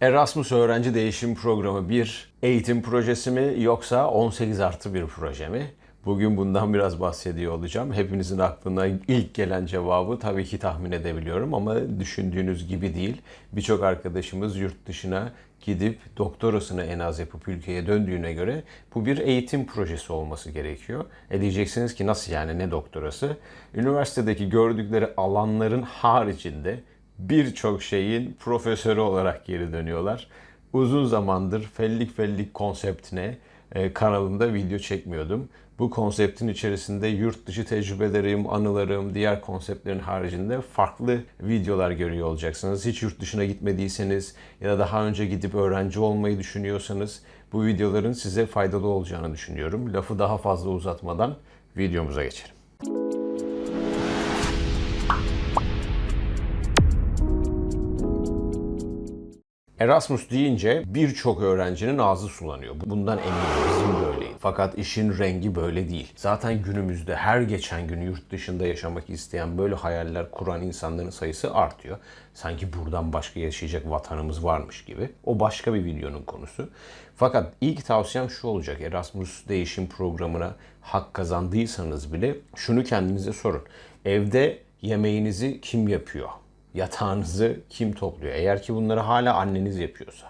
Erasmus Öğrenci Değişim Programı bir eğitim projesi mi yoksa 18 artı bir proje mi? Bugün bundan biraz bahsediyor olacağım. Hepinizin aklına ilk gelen cevabı tabii ki tahmin edebiliyorum ama düşündüğünüz gibi değil. Birçok arkadaşımız yurt dışına gidip doktorasını en az yapıp ülkeye döndüğüne göre bu bir eğitim projesi olması gerekiyor. E diyeceksiniz ki nasıl yani ne doktorası? Üniversitedeki gördükleri alanların haricinde birçok şeyin profesörü olarak geri dönüyorlar. Uzun zamandır fellik fellik konseptine e, kanalımda video çekmiyordum. Bu konseptin içerisinde yurt dışı tecrübelerim, anılarım, diğer konseptlerin haricinde farklı videolar görüyor olacaksınız. Hiç yurt dışına gitmediyseniz ya da daha önce gidip öğrenci olmayı düşünüyorsanız bu videoların size faydalı olacağını düşünüyorum. Lafı daha fazla uzatmadan videomuza geçelim. Erasmus deyince birçok öğrencinin ağzı sulanıyor. Bundan eminim bizim de öyleydi. Fakat işin rengi böyle değil. Zaten günümüzde her geçen gün yurt dışında yaşamak isteyen böyle hayaller kuran insanların sayısı artıyor. Sanki buradan başka yaşayacak vatanımız varmış gibi. O başka bir videonun konusu. Fakat ilk tavsiyem şu olacak. Erasmus değişim programına hak kazandıysanız bile şunu kendinize sorun. Evde yemeğinizi kim yapıyor? Yatağınızı kim topluyor? Eğer ki bunları hala anneniz yapıyorsa,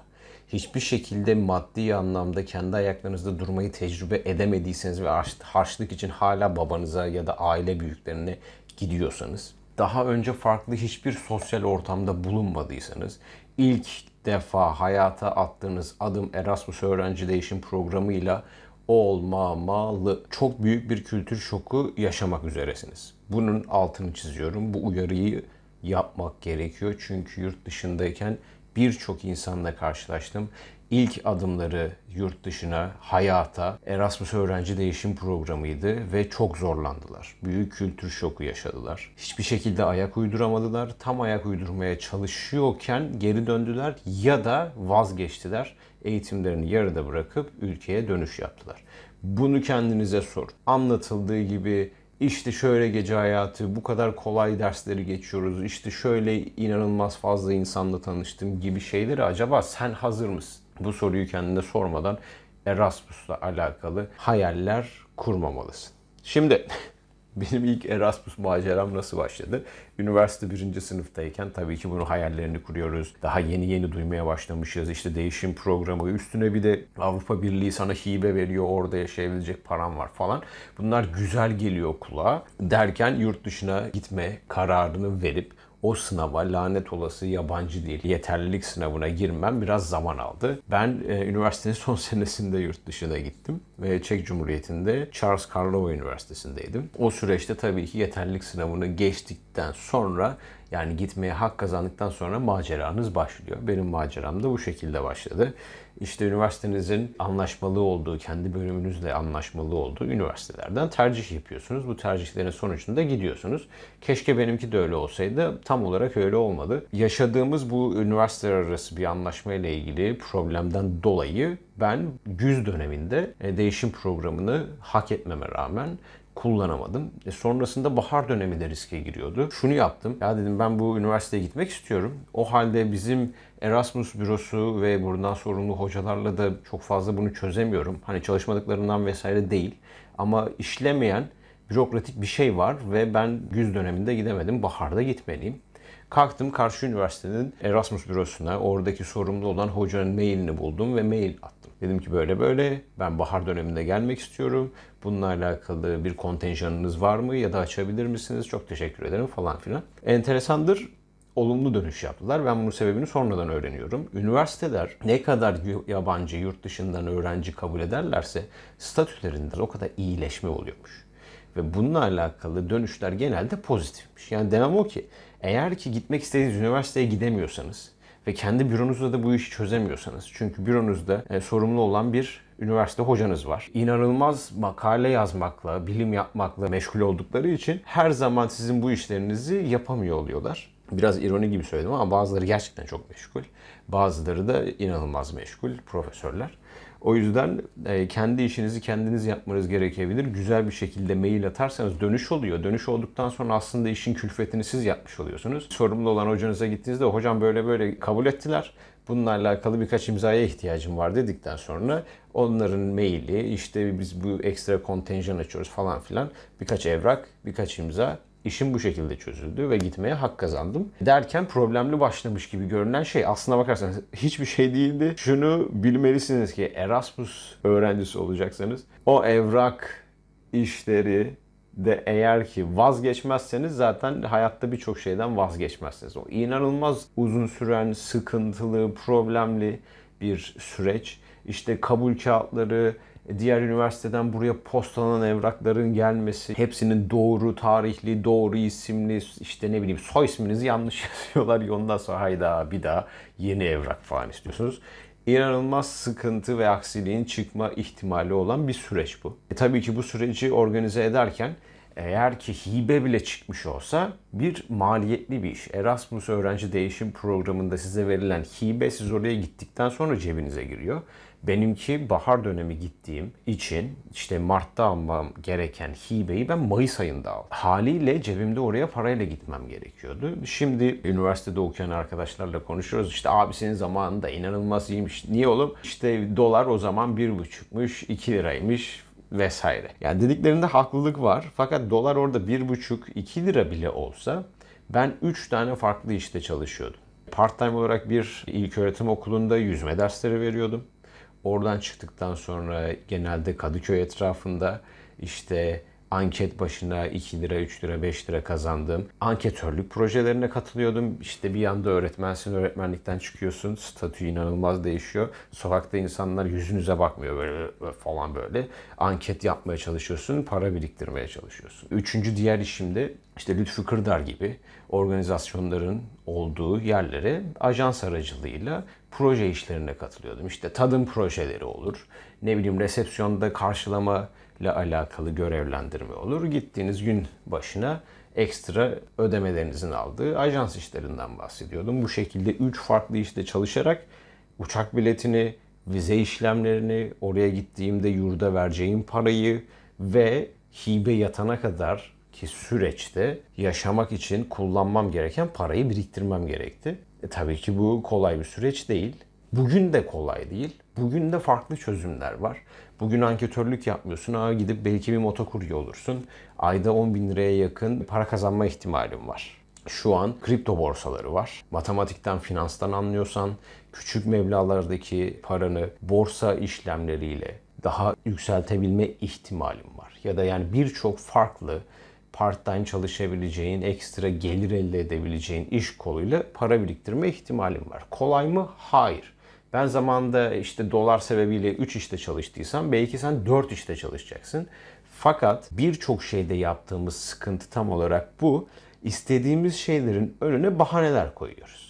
hiçbir şekilde maddi anlamda kendi ayaklarınızda durmayı tecrübe edemediyseniz ve harçlık için hala babanıza ya da aile büyüklerine gidiyorsanız, daha önce farklı hiçbir sosyal ortamda bulunmadıysanız, ilk defa hayata attığınız adım Erasmus Öğrenci Değişim Programı'yla olmamalı. Çok büyük bir kültür şoku yaşamak üzeresiniz. Bunun altını çiziyorum. Bu uyarıyı yapmak gerekiyor. Çünkü yurt dışındayken birçok insanla karşılaştım. İlk adımları yurt dışına, hayata Erasmus öğrenci değişim programıydı ve çok zorlandılar. Büyük kültür şoku yaşadılar. Hiçbir şekilde ayak uyduramadılar. Tam ayak uydurmaya çalışıyorken geri döndüler ya da vazgeçtiler. Eğitimlerini yarıda bırakıp ülkeye dönüş yaptılar. Bunu kendinize sorun. Anlatıldığı gibi işte şöyle gece hayatı, bu kadar kolay dersleri geçiyoruz, işte şöyle inanılmaz fazla insanla tanıştım gibi şeyleri acaba sen hazır mısın? Bu soruyu kendine sormadan Erasmus'la alakalı hayaller kurmamalısın. Şimdi benim ilk Erasmus maceram nasıl başladı? Üniversite birinci sınıftayken tabii ki bunu hayallerini kuruyoruz. Daha yeni yeni duymaya başlamışız. İşte değişim programı, üstüne bir de Avrupa Birliği sana hibe veriyor, orada yaşayabilecek param var falan. Bunlar güzel geliyor kulağa. Derken yurt dışına gitme kararını verip o sınava lanet olası yabancı dil yeterlilik sınavına girmem biraz zaman aldı. Ben e, üniversitenin son senesinde yurt dışına gittim ve Çek Cumhuriyeti'nde Charles Karlova Üniversitesi'ndeydim. O süreçte tabii ki yeterlilik sınavını geçtikten sonra yani gitmeye hak kazandıktan sonra maceranız başlıyor. Benim maceram da bu şekilde başladı. İşte üniversitenizin anlaşmalı olduğu, kendi bölümünüzle anlaşmalı olduğu üniversitelerden tercih yapıyorsunuz. Bu tercihlerin sonucunda gidiyorsunuz. Keşke benimki de öyle olsaydı. Tam olarak öyle olmadı. Yaşadığımız bu üniversiteler arası bir anlaşma ile ilgili problemden dolayı ben güz döneminde e, değişim programını hak etmeme rağmen kullanamadım. E sonrasında bahar dönemi de riske giriyordu. Şunu yaptım. Ya dedim ben bu üniversiteye gitmek istiyorum. O halde bizim Erasmus bürosu ve buradan sorumlu hocalarla da çok fazla bunu çözemiyorum. Hani çalışmadıklarından vesaire değil. Ama işlemeyen bürokratik bir şey var ve ben güz döneminde gidemedim. Baharda gitmeliyim. Kalktım karşı üniversitenin Erasmus bürosuna oradaki sorumlu olan hocanın mailini buldum ve mail attım. Dedim ki böyle böyle ben bahar döneminde gelmek istiyorum. Bununla alakalı bir kontenjanınız var mı ya da açabilir misiniz? Çok teşekkür ederim falan filan. Enteresandır olumlu dönüş yaptılar. Ben bunun sebebini sonradan öğreniyorum. Üniversiteler ne kadar yabancı, yurt dışından öğrenci kabul ederlerse statülerinde o kadar iyileşme oluyormuş. Ve bununla alakalı dönüşler genelde pozitifmiş. Yani demem o ki eğer ki gitmek istediğiniz üniversiteye gidemiyorsanız ve kendi büronuzda da bu işi çözemiyorsanız çünkü büronuzda e, sorumlu olan bir üniversite hocanız var. İnanılmaz makale yazmakla, bilim yapmakla meşgul oldukları için her zaman sizin bu işlerinizi yapamıyor oluyorlar. Biraz ironi gibi söyledim ama bazıları gerçekten çok meşgul. Bazıları da inanılmaz meşgul profesörler. O yüzden e, kendi işinizi kendiniz yapmanız gerekebilir. Güzel bir şekilde mail atarsanız dönüş oluyor. Dönüş olduktan sonra aslında işin külfetini siz yapmış oluyorsunuz. Sorumlu olan hocanıza gittiğinizde hocam böyle böyle kabul ettiler. Bununla alakalı birkaç imzaya ihtiyacım var dedikten sonra onların maili işte biz bu ekstra kontenjan açıyoruz falan filan birkaç evrak birkaç imza İşim bu şekilde çözüldü ve gitmeye hak kazandım. Derken problemli başlamış gibi görünen şey aslına bakarsanız hiçbir şey değildi. Şunu bilmelisiniz ki Erasmus öğrencisi olacaksanız o evrak işleri de eğer ki vazgeçmezseniz zaten hayatta birçok şeyden vazgeçmezsiniz. O inanılmaz uzun süren, sıkıntılı, problemli bir süreç. İşte kabul kağıtları, diğer üniversiteden buraya postalanan evrakların gelmesi, hepsinin doğru tarihli, doğru isimli, işte ne bileyim soy isminizi yanlış yazıyorlar. Ondan sonra hayda bir daha yeni evrak falan istiyorsunuz inanılmaz sıkıntı ve aksiliğin çıkma ihtimali olan bir süreç bu. E, tabii ki bu süreci organize ederken eğer ki hibe bile çıkmış olsa bir maliyetli bir iş. Erasmus öğrenci değişim programında size verilen hibe siz oraya gittikten sonra cebinize giriyor. Benimki bahar dönemi gittiğim için işte Mart'ta almam gereken hibeyi ben Mayıs ayında aldım. Haliyle cebimde oraya parayla gitmem gerekiyordu. Şimdi üniversitede okuyan arkadaşlarla konuşuyoruz. İşte abi senin zamanında inanılmaz iyiymiş. Niye oğlum? İşte dolar o zaman bir buçukmuş, 2 liraymış vesaire. Yani dediklerinde haklılık var. Fakat dolar orada 1,5-2 lira bile olsa ben 3 tane farklı işte çalışıyordum. Part-time olarak bir ilk öğretim okulunda yüzme dersleri veriyordum. Oradan çıktıktan sonra genelde Kadıköy etrafında işte anket başına 2 lira, 3 lira, 5 lira kazandığım anketörlük projelerine katılıyordum. İşte bir yanda öğretmensin, öğretmenlikten çıkıyorsun. Statü inanılmaz değişiyor. Sokakta insanlar yüzünüze bakmıyor böyle falan böyle. Anket yapmaya çalışıyorsun, para biriktirmeye çalışıyorsun. Üçüncü diğer işimde işte Lütfü Kırdar gibi organizasyonların olduğu yerlere ajans aracılığıyla proje işlerine katılıyordum. İşte tadım projeleri olur. Ne bileyim resepsiyonda karşılama ile alakalı görevlendirme olur. Gittiğiniz gün başına ekstra ödemelerinizin aldığı ajans işlerinden bahsediyordum. Bu şekilde 3 farklı işte çalışarak uçak biletini, vize işlemlerini, oraya gittiğimde yurda vereceğim parayı ve hibe yatana kadar ki süreçte yaşamak için kullanmam gereken parayı biriktirmem gerekti. E, tabii ki bu kolay bir süreç değil. Bugün de kolay değil. Bugün de farklı çözümler var. Bugün anketörlük yapmıyorsun. Aa, gidip belki bir motokurye olursun. Ayda 10 bin liraya yakın para kazanma ihtimalim var. Şu an kripto borsaları var. Matematikten, finanstan anlıyorsan küçük meblalardaki paranı borsa işlemleriyle daha yükseltebilme ihtimalim var. Ya da yani birçok farklı part-time çalışabileceğin, ekstra gelir elde edebileceğin iş koluyla para biriktirme ihtimalim var. Kolay mı? Hayır. Ben zamanında işte dolar sebebiyle 3 işte çalıştıysam belki sen 4 işte çalışacaksın. Fakat birçok şeyde yaptığımız sıkıntı tam olarak bu. İstediğimiz şeylerin önüne bahaneler koyuyoruz.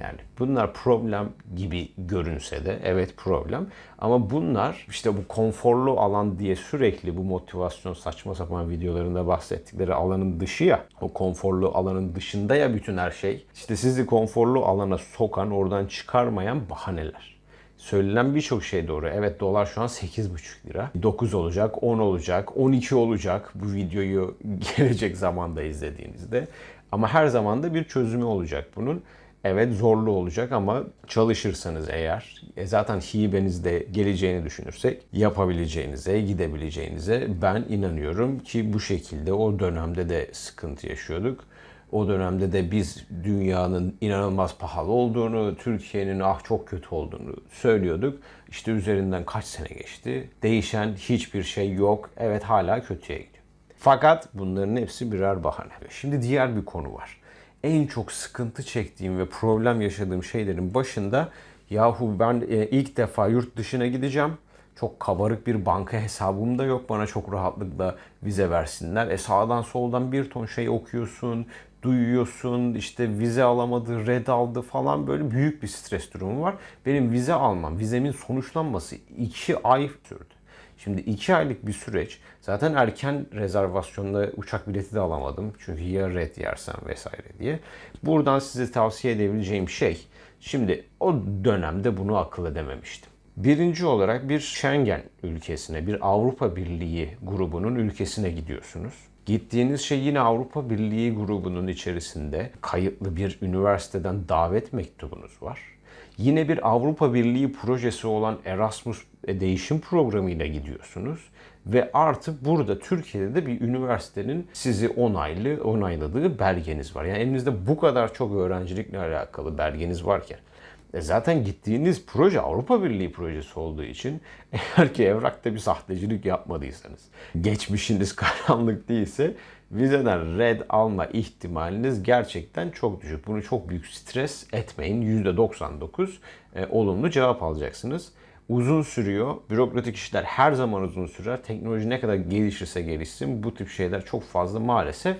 Yani bunlar problem gibi görünse de evet problem ama bunlar işte bu konforlu alan diye sürekli bu motivasyon saçma sapan videolarında bahsettikleri alanın dışı ya o konforlu alanın dışında ya bütün her şey işte sizi konforlu alana sokan oradan çıkarmayan bahaneler. Söylenen birçok şey doğru. Evet dolar şu an 8,5 lira. 9 olacak, 10 olacak, 12 olacak bu videoyu gelecek zamanda izlediğinizde. Ama her zaman da bir çözümü olacak bunun. Evet zorlu olacak ama çalışırsanız eğer e zaten hibenizde geleceğini düşünürsek yapabileceğinize, gidebileceğinize ben inanıyorum ki bu şekilde o dönemde de sıkıntı yaşıyorduk. O dönemde de biz dünyanın inanılmaz pahalı olduğunu, Türkiye'nin ah çok kötü olduğunu söylüyorduk. İşte üzerinden kaç sene geçti. Değişen hiçbir şey yok. Evet hala kötüye gidiyor. Fakat bunların hepsi birer bahane. Şimdi diğer bir konu var en çok sıkıntı çektiğim ve problem yaşadığım şeylerin başında yahu ben e, ilk defa yurt dışına gideceğim. Çok kabarık bir banka hesabım da yok. Bana çok rahatlıkla vize versinler. E sağdan soldan bir ton şey okuyorsun, duyuyorsun. işte vize alamadı, red aldı falan böyle büyük bir stres durumu var. Benim vize almam, vizemin sonuçlanması iki ay sürdü. Şimdi iki aylık bir süreç. Zaten erken rezervasyonda uçak bileti de alamadım. Çünkü ya red yersem vesaire diye. Buradan size tavsiye edebileceğim şey. Şimdi o dönemde bunu akıl edememiştim. Birinci olarak bir Schengen ülkesine, bir Avrupa Birliği grubunun ülkesine gidiyorsunuz. Gittiğiniz şey yine Avrupa Birliği grubunun içerisinde kayıtlı bir üniversiteden davet mektubunuz var. Yine bir Avrupa Birliği projesi olan Erasmus değişim programıyla gidiyorsunuz ve artık burada Türkiye'de de bir üniversitenin sizi onaylı onayladığı belgeniz var. Yani elinizde bu kadar çok öğrencilikle alakalı belgeniz varken e zaten gittiğiniz proje Avrupa Birliği projesi olduğu için eğer ki evrakta bir sahtecilik yapmadıysanız, geçmişiniz karanlık değilse vizeden red alma ihtimaliniz gerçekten çok düşük. Bunu çok büyük stres etmeyin. %99 e, olumlu cevap alacaksınız. Uzun sürüyor. Bürokratik işler her zaman uzun sürer. Teknoloji ne kadar gelişirse gelişsin bu tip şeyler çok fazla maalesef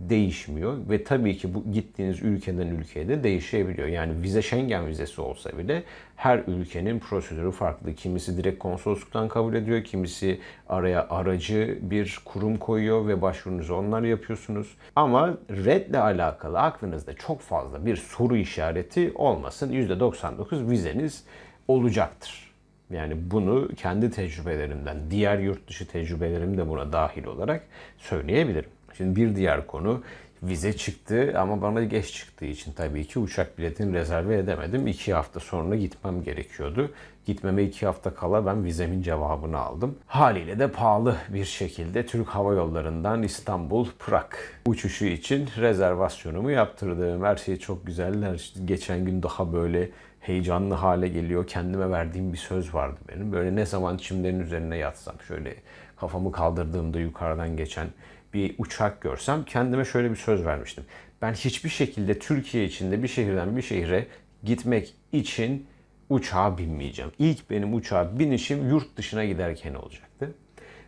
değişmiyor ve tabii ki bu gittiğiniz ülkeden ülkeye de değişebiliyor. Yani vize Schengen vizesi olsa bile her ülkenin prosedürü farklı. Kimisi direkt konsolosluktan kabul ediyor, kimisi araya aracı bir kurum koyuyor ve başvurunuzu onlar yapıyorsunuz. Ama redle alakalı aklınızda çok fazla bir soru işareti olmasın. %99 vizeniz olacaktır. Yani bunu kendi tecrübelerimden, diğer yurt dışı tecrübelerim de buna dahil olarak söyleyebilirim. Şimdi bir diğer konu vize çıktı ama bana geç çıktığı için tabii ki uçak biletini rezerve edemedim. İki hafta sonra gitmem gerekiyordu. Gitmeme iki hafta kala ben vizemin cevabını aldım. Haliyle de pahalı bir şekilde Türk Hava Yolları'ndan İstanbul Prag uçuşu için rezervasyonumu yaptırdım. Her şey çok güzel. İşte geçen gün daha böyle heyecanlı hale geliyor. Kendime verdiğim bir söz vardı benim. Böyle ne zaman çimlerin üzerine yatsam şöyle kafamı kaldırdığımda yukarıdan geçen bir uçak görsem kendime şöyle bir söz vermiştim. Ben hiçbir şekilde Türkiye içinde bir şehirden bir şehre gitmek için uçağa binmeyeceğim. İlk benim uçağa binişim yurt dışına giderken olacaktı.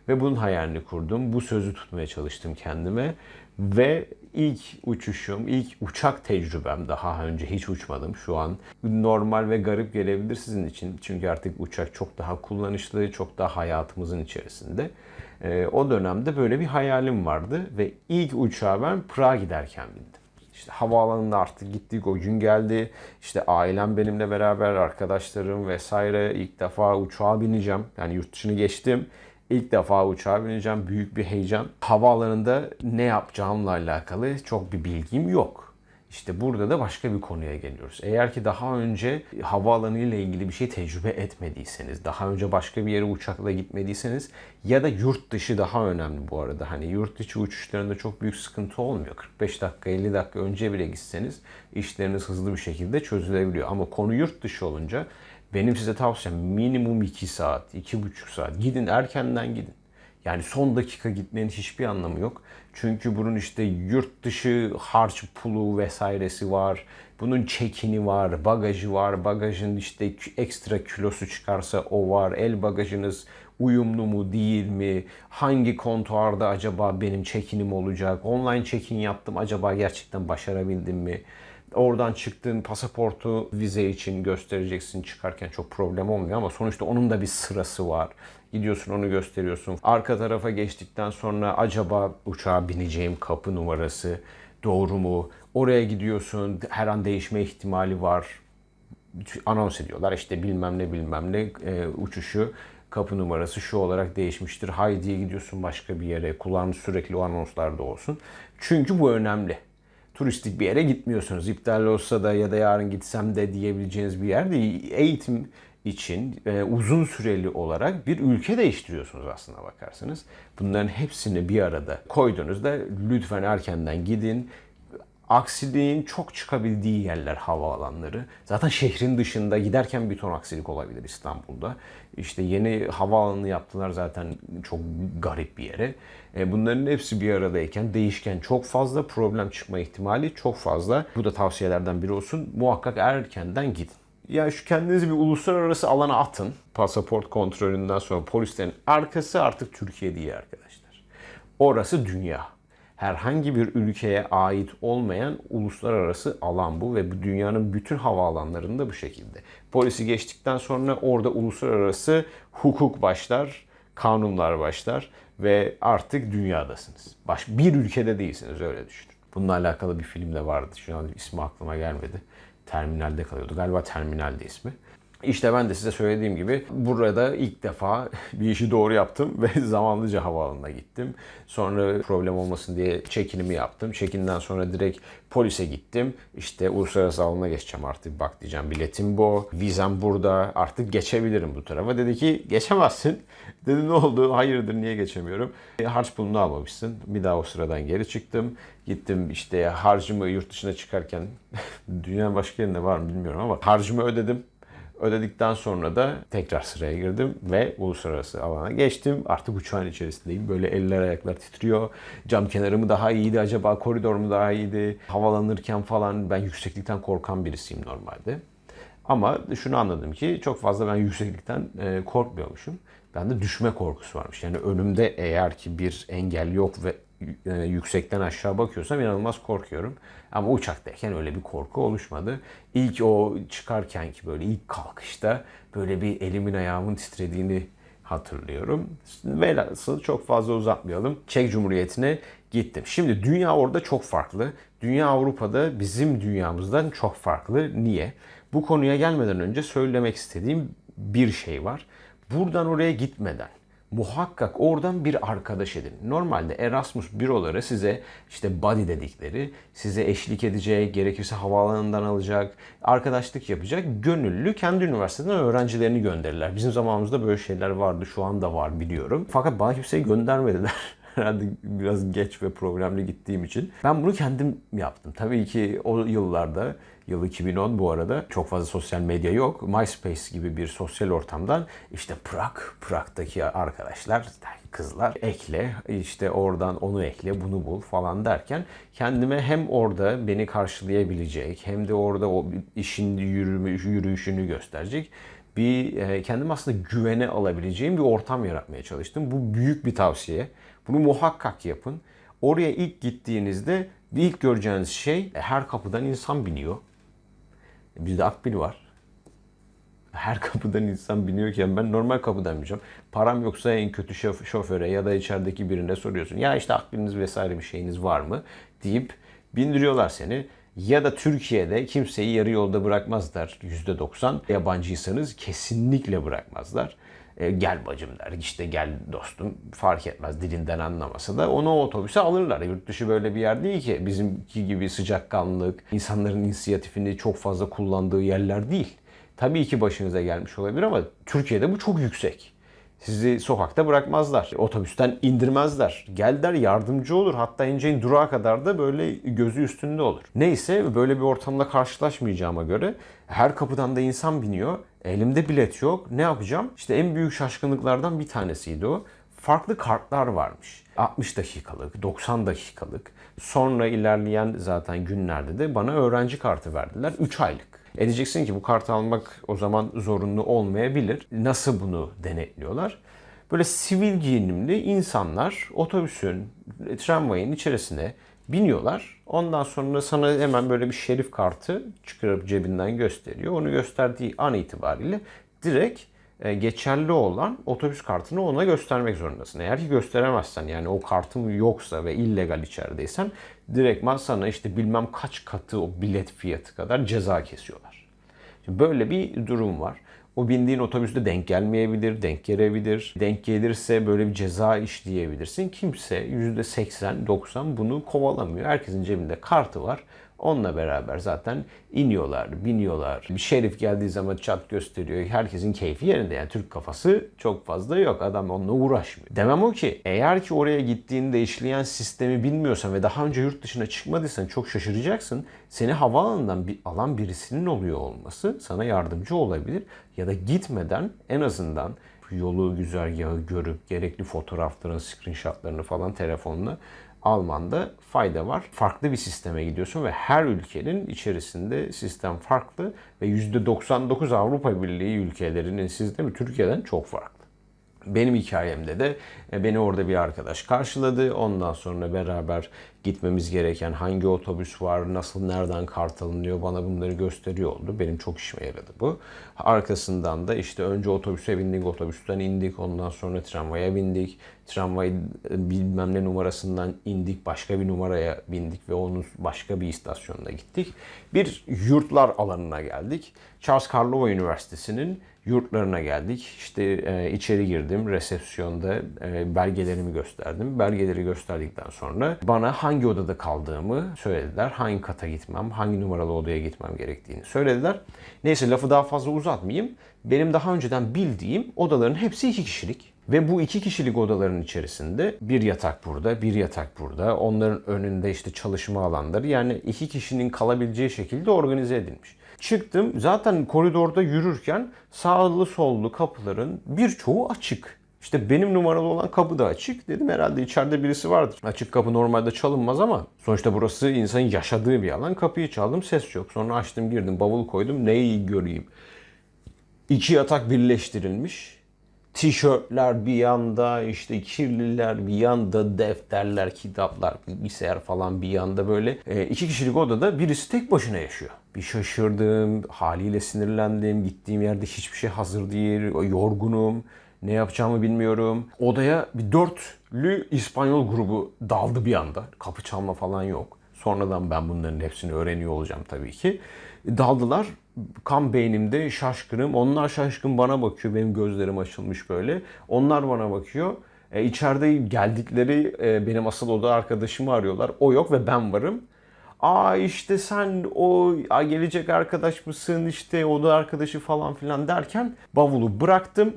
Ve bunun hayalini kurdum. Bu sözü tutmaya çalıştım kendime. Ve ilk uçuşum, ilk uçak tecrübem daha önce hiç uçmadım. Şu an normal ve garip gelebilir sizin için. Çünkü artık uçak çok daha kullanışlı, çok daha hayatımızın içerisinde. Ee, o dönemde böyle bir hayalim vardı ve ilk uçağa ben Prag'a giderken bindim. İşte havaalanında artık gittik o gün geldi. İşte ailem benimle beraber, arkadaşlarım vesaire ilk defa uçağa bineceğim. Yani yurt dışını geçtim. İlk defa uçağa bineceğim. Büyük bir heyecan. Havaalanında ne yapacağımla alakalı çok bir bilgim yok. İşte burada da başka bir konuya geliyoruz. Eğer ki daha önce havaalanı ile ilgili bir şey tecrübe etmediyseniz, daha önce başka bir yere uçakla gitmediyseniz ya da yurt dışı daha önemli bu arada. Hani yurt dışı uçuşlarında çok büyük sıkıntı olmuyor. 45 dakika, 50 dakika önce bile gitseniz işleriniz hızlı bir şekilde çözülebiliyor. Ama konu yurt dışı olunca benim size tavsiyem minimum 2 saat, 2,5 saat. Gidin erkenden gidin. Yani son dakika gitmenin hiçbir anlamı yok. Çünkü bunun işte yurt dışı harç pulu vesairesi var. Bunun çekini var, bagajı var. Bagajın işte ekstra kilosu çıkarsa o var. El bagajınız uyumlu mu değil mi? Hangi kontuarda acaba benim çekinim olacak? Online çekin yaptım acaba gerçekten başarabildim mi? Oradan çıktığın pasaportu vize için göstereceksin çıkarken çok problem olmuyor ama sonuçta onun da bir sırası var. Gidiyorsun onu gösteriyorsun. Arka tarafa geçtikten sonra acaba uçağa bineceğim kapı numarası doğru mu? Oraya gidiyorsun her an değişme ihtimali var. Anons ediyorlar işte bilmem ne bilmem ne e, uçuşu kapı numarası şu olarak değişmiştir. Haydi'ye gidiyorsun başka bir yere. Kulağınız sürekli o anonslarda olsun. Çünkü bu önemli turistik bir yere gitmiyorsunuz. İptal olsa da ya da yarın gitsem de diyebileceğiniz bir yer değil. Eğitim için e, uzun süreli olarak bir ülke değiştiriyorsunuz aslında bakarsanız. Bunların hepsini bir arada koyduğunuzda lütfen erkenden gidin. Aksiliğin çok çıkabildiği yerler havaalanları. Zaten şehrin dışında giderken bir ton aksilik olabilir İstanbul'da. İşte yeni havaalanı yaptılar zaten çok garip bir yere. E, bunların hepsi bir aradayken değişken çok fazla problem çıkma ihtimali çok fazla. Bu da tavsiyelerden biri olsun. Muhakkak erkenden gidin. Ya şu kendinizi bir uluslararası alana atın. Pasaport kontrolünden sonra polislerin arkası artık Türkiye değil arkadaşlar. Orası dünya herhangi bir ülkeye ait olmayan uluslararası alan bu ve bu dünyanın bütün havaalanlarında bu şekilde. Polisi geçtikten sonra orada uluslararası hukuk başlar, kanunlar başlar ve artık dünyadasınız. Baş, bir ülkede değilsiniz öyle düşünün. Bununla alakalı bir film de vardı. Şu an ismi aklıma gelmedi. Terminalde kalıyordu. Galiba Terminal'de ismi. İşte ben de size söylediğim gibi burada ilk defa bir işi doğru yaptım ve zamanlıca havaalanına gittim. Sonra problem olmasın diye çekinimi yaptım. Çekinden sonra direkt polise gittim. İşte uluslararası alana geçeceğim artık bak diyeceğim biletim bu. Vizem burada artık geçebilirim bu tarafa. Dedi ki geçemezsin. Dedi ne oldu? Hayırdır niye geçemiyorum? E, harç pulunu almamışsın. Bir daha o sıradan geri çıktım. Gittim işte harcımı yurt dışına çıkarken dünyanın başka yerinde var mı bilmiyorum ama harcımı ödedim. Ödedikten sonra da tekrar sıraya girdim ve uluslararası alana geçtim. Artık uçağın içerisindeyim. Böyle eller ayaklar titriyor. Cam kenarı mı daha iyiydi acaba? Koridor mu daha iyiydi? Havalanırken falan ben yükseklikten korkan birisiyim normalde. Ama şunu anladım ki çok fazla ben yükseklikten e, korkmuyormuşum. Bende düşme korkusu varmış. Yani önümde eğer ki bir engel yok ve yüksekten aşağı bakıyorsam inanılmaz korkuyorum. Ama uçaktayken öyle bir korku oluşmadı. İlk o çıkarken ki böyle ilk kalkışta böyle bir elimin ayağımın titrediğini hatırlıyorum. Velhasıl çok fazla uzatmayalım. Çek Cumhuriyeti'ne gittim. Şimdi dünya orada çok farklı. Dünya Avrupa'da bizim dünyamızdan çok farklı. Niye? Bu konuya gelmeden önce söylemek istediğim bir şey var. Buradan oraya gitmeden muhakkak oradan bir arkadaş edin. Normalde Erasmus büroları size işte buddy dedikleri, size eşlik edecek, gerekirse havaalanından alacak, arkadaşlık yapacak, gönüllü kendi üniversiteden öğrencilerini gönderirler. Bizim zamanımızda böyle şeyler vardı, şu anda var biliyorum. Fakat bana kimseyi göndermediler. Herhalde biraz geç ve problemli gittiğim için. Ben bunu kendim yaptım. Tabii ki o yıllarda Yıl 2010 bu arada. Çok fazla sosyal medya yok. MySpace gibi bir sosyal ortamdan işte Prag, Prag'daki arkadaşlar, kızlar ekle, işte oradan onu ekle, bunu bul falan derken kendime hem orada beni karşılayabilecek hem de orada o işin yürümü, yürüyüşünü gösterecek bir e, kendim aslında güvene alabileceğim bir ortam yaratmaya çalıştım. Bu büyük bir tavsiye. Bunu muhakkak yapın. Oraya ilk gittiğinizde ilk göreceğiniz şey her kapıdan insan biniyor. Bizde akbil var. Her kapıdan insan biniyorken ben normal kapıdan bineceğim. Param yoksa en kötü şof- şoföre ya da içerideki birine soruyorsun. Ya işte akbiliniz vesaire bir şeyiniz var mı? deyip bindiriyorlar seni. Ya da Türkiye'de kimseyi yarı yolda bırakmazlar %90. Yabancıysanız kesinlikle bırakmazlar. E, gel bacım der, işte gel dostum fark etmez dilinden anlamasa da onu otobüse alırlar. Yurt dışı böyle bir yer değil ki bizimki gibi sıcakkanlılık, insanların inisiyatifini çok fazla kullandığı yerler değil. Tabii ki başınıza gelmiş olabilir ama Türkiye'de bu çok yüksek. Sizi sokakta bırakmazlar. Otobüsten indirmezler. Gel der yardımcı olur. Hatta ineceğin durağa kadar da böyle gözü üstünde olur. Neyse böyle bir ortamda karşılaşmayacağıma göre her kapıdan da insan biniyor. Elimde bilet yok. Ne yapacağım? İşte en büyük şaşkınlıklardan bir tanesiydi o. Farklı kartlar varmış. 60 dakikalık, 90 dakikalık. Sonra ilerleyen zaten günlerde de bana öğrenci kartı verdiler. 3 aylık. E diyeceksin ki bu kartı almak o zaman zorunlu olmayabilir. Nasıl bunu denetliyorlar? Böyle sivil giyinimli insanlar otobüsün, tramvayın içerisine biniyorlar. Ondan sonra sana hemen böyle bir şerif kartı çıkarıp cebinden gösteriyor. Onu gösterdiği an itibariyle direkt e, geçerli olan otobüs kartını ona göstermek zorundasın. Eğer ki gösteremezsen yani o kartın yoksa ve illegal içerideysen direktman sana işte bilmem kaç katı o bilet fiyatı kadar ceza kesiyorlar. Şimdi böyle bir durum var. O bindiğin otobüste denk gelmeyebilir, denk gelebilir. Denk gelirse böyle bir ceza işleyebilirsin. Kimse %80-90 bunu kovalamıyor. Herkesin cebinde kartı var. Onunla beraber zaten iniyorlar, biniyorlar. Bir şerif geldiği zaman çat gösteriyor. Herkesin keyfi yerinde. Yani Türk kafası çok fazla yok. Adam onunla uğraşmıyor. Demem o ki eğer ki oraya gittiğinde işleyen sistemi bilmiyorsan ve daha önce yurt dışına çıkmadıysan çok şaşıracaksın. Seni havaalanından bir alan birisinin oluyor olması sana yardımcı olabilir. Ya da gitmeden en azından yolu, güzergahı görüp gerekli fotoğrafların, screenshotlarını falan telefonla almanda fayda var. Farklı bir sisteme gidiyorsun ve her ülkenin içerisinde sistem farklı ve %99 Avrupa Birliği ülkelerinin sistemi Türkiye'den çok farklı. Benim hikayemde de e, beni orada bir arkadaş karşıladı. Ondan sonra beraber gitmemiz gereken hangi otobüs var, nasıl nereden kart alınıyor bana bunları gösteriyor oldu. Benim çok işime yaradı bu. Arkasından da işte önce otobüse bindik, otobüsten indik, ondan sonra tramvaya bindik. Tramvay e, bilmem ne numarasından indik, başka bir numaraya bindik ve onun başka bir istasyonuna gittik. Bir yurtlar alanına geldik. Charles Karlova Üniversitesi'nin yurtlarına geldik. İşte e, içeri girdim, resepsiyonda e, belgelerimi gösterdim. Belgeleri gösterdikten sonra bana hangi odada kaldığımı söylediler. Hangi kata gitmem, hangi numaralı odaya gitmem gerektiğini söylediler. Neyse lafı daha fazla uzatmayayım. Benim daha önceden bildiğim odaların hepsi iki kişilik. Ve bu iki kişilik odaların içerisinde bir yatak burada, bir yatak burada. Onların önünde işte çalışma alanları yani iki kişinin kalabileceği şekilde organize edilmiş. Çıktım zaten koridorda yürürken sağlı sollu kapıların birçoğu açık. İşte benim numaralı olan kapı da açık. Dedim herhalde içeride birisi vardır. Açık kapı normalde çalınmaz ama sonuçta burası insanın yaşadığı bir alan. Kapıyı çaldım ses yok. Sonra açtım girdim bavul koydum neyi göreyim. İki yatak birleştirilmiş. Tişörtler bir yanda, işte kirliler bir yanda, defterler, kitaplar, bilgisayar falan bir yanda böyle. E, iki kişilik odada birisi tek başına yaşıyor. Bir şaşırdım, haliyle sinirlendim. Gittiğim yerde hiçbir şey hazır değil, yorgunum. Ne yapacağımı bilmiyorum. Odaya bir dörtlü İspanyol grubu daldı bir anda. Kapı çalma falan yok. Sonradan ben bunların hepsini öğreniyor olacağım tabii ki. Daldılar. Kan beynimde şaşkınım. Onlar şaşkın bana bakıyor. Benim gözlerim açılmış böyle. Onlar bana bakıyor. E, içeride geldikleri e, benim asıl oda arkadaşımı arıyorlar. O yok ve ben varım. Aa işte sen o gelecek arkadaş mısın işte oda arkadaşı falan filan derken bavulu bıraktım.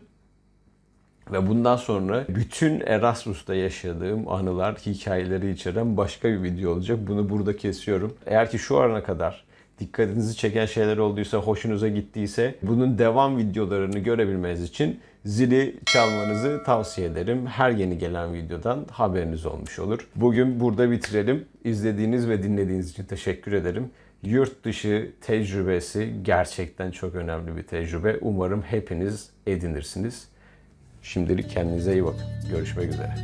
Ve bundan sonra bütün Erasmus'ta yaşadığım anılar, hikayeleri içeren başka bir video olacak. Bunu burada kesiyorum. Eğer ki şu ana kadar dikkatinizi çeken şeyler olduysa, hoşunuza gittiyse bunun devam videolarını görebilmeniz için zili çalmanızı tavsiye ederim. Her yeni gelen videodan haberiniz olmuş olur. Bugün burada bitirelim. İzlediğiniz ve dinlediğiniz için teşekkür ederim. Yurt dışı tecrübesi gerçekten çok önemli bir tecrübe. Umarım hepiniz edinirsiniz. Şimdilik kendinize iyi bakın. Görüşmek üzere.